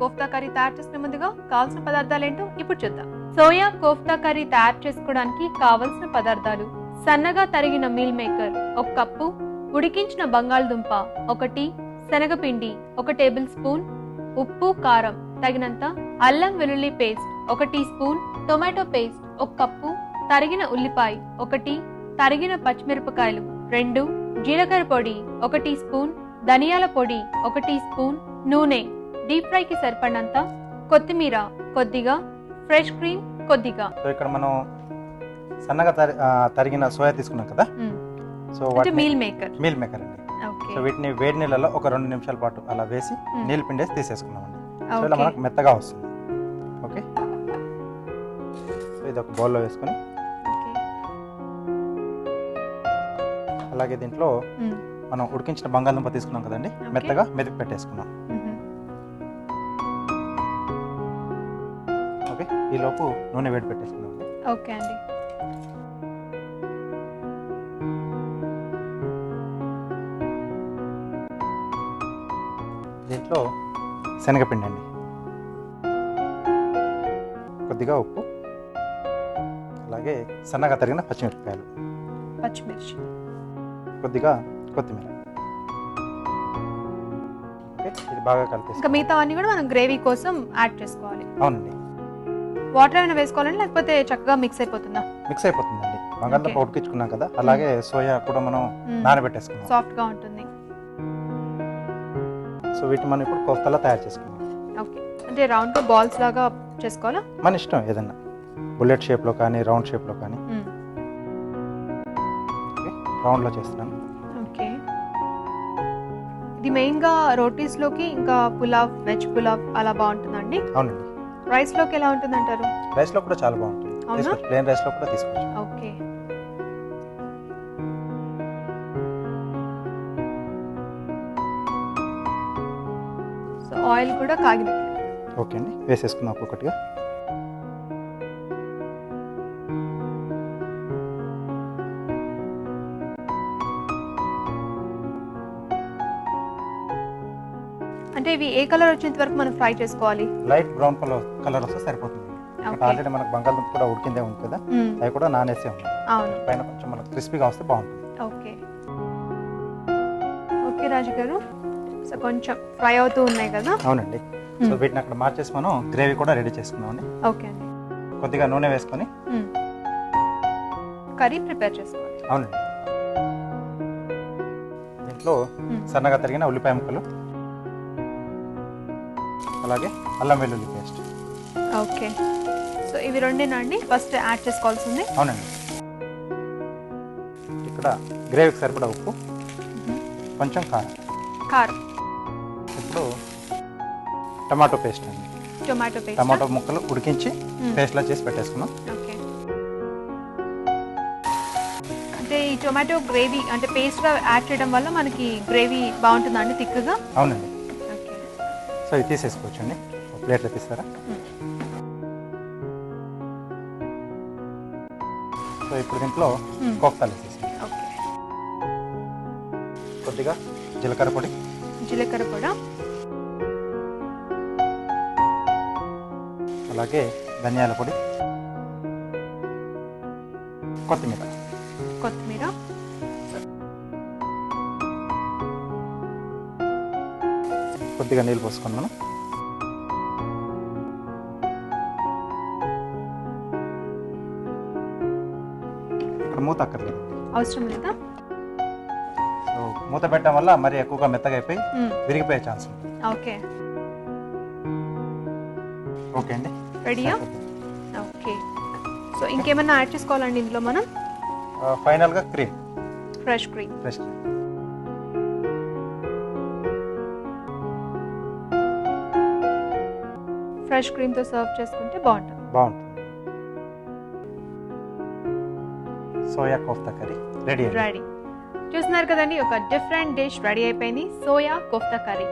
Kofta curry తయారు చేసుకునే ముందుగా కావాల్సిన పదార్థాలు ఏంటో ఇప్పుడు చూద్దాం. సోయా కోఫ్తా కర్రీ తయారు చేసుకోవడానికి కావలసిన పదార్థాలు. సన్నగా తరిగిన మీల్ మేకర్ ఒక కప్పు ఉడికించిన బంగాళదుంప ఒకటి శనగపిండి ఒక టేబుల్ స్పూన్ ఉప్పు కారం తగినంత అల్లం వెల్లుల్లి పేస్ట్ ఒక టీ స్పూన్ టొమాటో పేస్ట్ ఒక కప్పు తరిగిన ఉల్లిపాయ ఒకటి తరిగిన పచ్చిమిరపకాయలు రెండు జీలకర్ర పొడి ఒక టీ స్పూన్ ధనియాల పొడి ఒక టీ స్పూన్ నూనె డీప్ ఫ్రైకి సరిపడినంత కొత్తిమీర కొద్దిగా ఫ్రెష్ క్రీమ్ కొద్దిగా. సో ఇక్కడ మనం సన్నగా తరిగిన సోయా తీసుకున్నాం కదా. So meal maker meal maker అండి. ఓకే సో వీటిని వేడి నీళ్ళలో ఒక రెండు నిమిషాల పాటు అలా వేసి. నీళ్ళు పిండేసి తీసేసుకున్నామండి సో ఇలా మనకు మెత్తగా వస్తుంది. ఓకే సో ఇది ఒక బౌల్లో వేసుకొని ఓకే. అలాగే దీంట్లో. మనం ఉడికించిన బంగాళదుంప తీసుకున్నాం కదండి. మెత్తగా మెదిపి పెట్టేసుకున్నాం. మ్మ్. ఓకే ఈ లోపు నూనె వేడి పెట్టేసుకున్నాం ఓకే అండి. దీంట్లో శనగపిండి అండి. కొద్దిగా ఉప్పు అలాగే సన్నగా తరిగిన పచ్చిమిరపకాయలు. పచ్చిమిర్చి. కొద్దిగా కొత్తిమీర. ఓకే ఇది బాగా కలిపేసి ఇంకా మిగతా అన్ని కూడా మనం గ్రేవీ కోసం యాడ్ చేసుకోవాలి. అవునండి. వాటర్ ఏమైనా వేసుకోవాలండి లేకపోతే చక్కగా మిక్స్ అయిపోతుందా? మిక్స్ అయిపోతుందండి. బంగాళదుంప. ఉడికించుకున్నాం కదా అలాగే సోయా కూడా మనం నానబెట్టేసుకున్నాం. సాఫ్ట్గా ఉంటుంది. సో వీటిని మనం ఇప్పుడు కోఫ్తాలో తయారు చేసుకున్నాం ఓకే అంటే రౌండ్గా బాల్స్ లాగా చేసుకోవాలా? మన ఇష్టం ఏదన్నా. బుల్లెట్ షేప్లో కానీ రౌండ్ షేప్లో కానీ. మ్మ్. ఓకే రౌండ్లో చేస్తున్నాను. ఓకే ఇది మెయిన్గా రోటీస్లోకి ఇంకా పులావ్ వెజ్ పులావ్ అలా బాగుంటుందండి అవునండి. రైస్లోకి ఎలా ఉంటుంది అంటారు రైస్లో కూడా చాలా బాగుంటుంది. ప్లేన్ రైస్లో కూడా తీసుకోవచ్చు ఓకే. సో ఆయిల్ కూడా కాగినట్లు ఓకే అండి. వేసేసుకుందాం ఒక్కొక్కటిగా. అంటే ఇవి ఏ కలర్ వచ్చేంత వరకు మనం ఫ్రై చేసుకోవాలి? లైట్ బ్రౌన్ కలర్ కలర్ వస్తే సరిపోతుంది. ఆల్రెడీ మనకు బంగాళదుంప కూడా ఉడికిందే ఉంది కదా. అవి కూడా నానేసే ఉంది అవును. పైన కొంచెం మనకు క్రిస్పీగా వస్తే బాగుంటుంది. ఓకే. ఓకే రాజు గారు సో కొంచెం ఫ్రై అవుతూ ఉన్నాయి కదా? అవునండి. సో వీటిని అక్కడ మార్చేసి మనం గ్రేవీ కూడా రెడీ చేసుకున్నామండి ఓకే అండి. కొద్దిగా నూనె వేసుకొని కర్రీ ప్రిపేర్ చేసుకోవాలి. అవునండి. దీంట్లో. సన్నగా తరిగిన ఉల్లిపాయ ముక్కలు అలాగే అల్లం వెల్లుల్లి పేస్ట్. ఓకే. సో ఇవి రెండేనా అండి? ఫస్ట్ యాడ్ చేసుకోవాల్సింది. అవునండి. ఇక్కడ గ్రేవీకి సరిపడా ఉప్పు కొంచెం కారం. కారం. ఇప్పుడు టమాటో పేస్ట్ అండి. Tomato paste? టమాటో ముక్కలు ఉడికించి. పేస్ట్లా చేసి పెట్టేసుకున్నాం ఓకే. అంటే ఈ టొమాటో గ్రేవీ అంటే పేస్ట్గా యాడ్ చేయడం వల్ల మనకి గ్రేవీ బాగుంటుందా అండి థిక్గా అవునండి. సో ఇది తీసేసుకోవచ్చు అండి ఒక ప్లేట్లో తీస్తారా? సో ఇప్పుడు దీంట్లో మ్మ్. కోఫ్తాలు వేసేసి కొద్దిగా జీలకర్ర పొడి. జీలకర్ర కూడా అలాగే ధనియాల పొడి. కొత్తిమీర. కొత్తిమీర. కొద్దిగా నీళ్ళు పోసుకొని మనం ఇక్కడ మూత అక్కర్లేదు. అవసరం లేదా? సో మూత పెట్టడం వల్ల మరి ఎక్కువగా మెత్తగా అయిపోయి. విరిగిపోయే ఛాన్స్ ఉంది. ఓకే. ఓకే అండి. రెడీయా ఓకే. సో ఇంకేమన్నా యాడ్ చేసుకోవాలండి ఇందులో మనం? ఫైనల్గా cream. Fresh cream fresh cream fresh క్రీమ్తో serve చేసుకుంటే బాగుంటుంది. బాగుంటుంది. Soya kofta curry. Ready ready చూస్తున్నారు కదండి ఒక డిఫరెంట్ డిష్ రెడీ అయిపోయింది. Soya kofta curry.